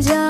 잘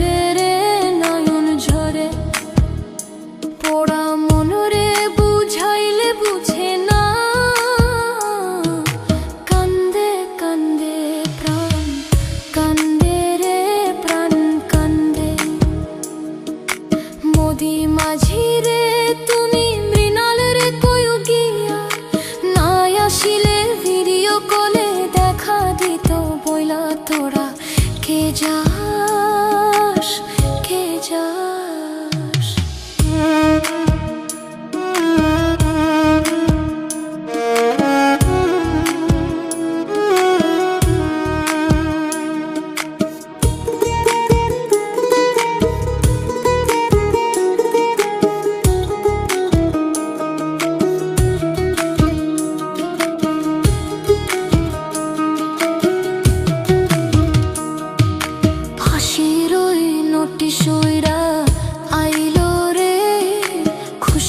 মাঝি রে তুমি মৃণাল রে কয়ু গিয়া। নাই আসিলে ভিডিও কলে দেখা দিত বইলা তোরা। কে যা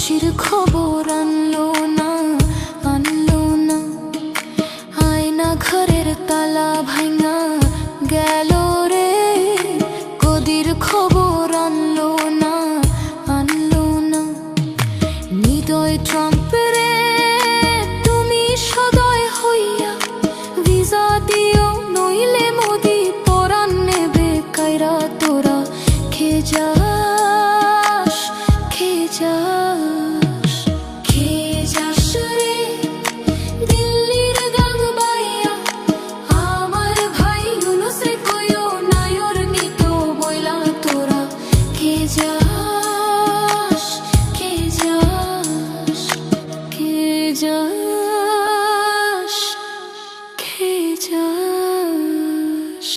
খুশির খবর আনলো না আনলো না। আয়না ঘরের তালা ভাঙা গেল রে। কদির খবর আনলো না আনলো না। নিদয় ট্রাম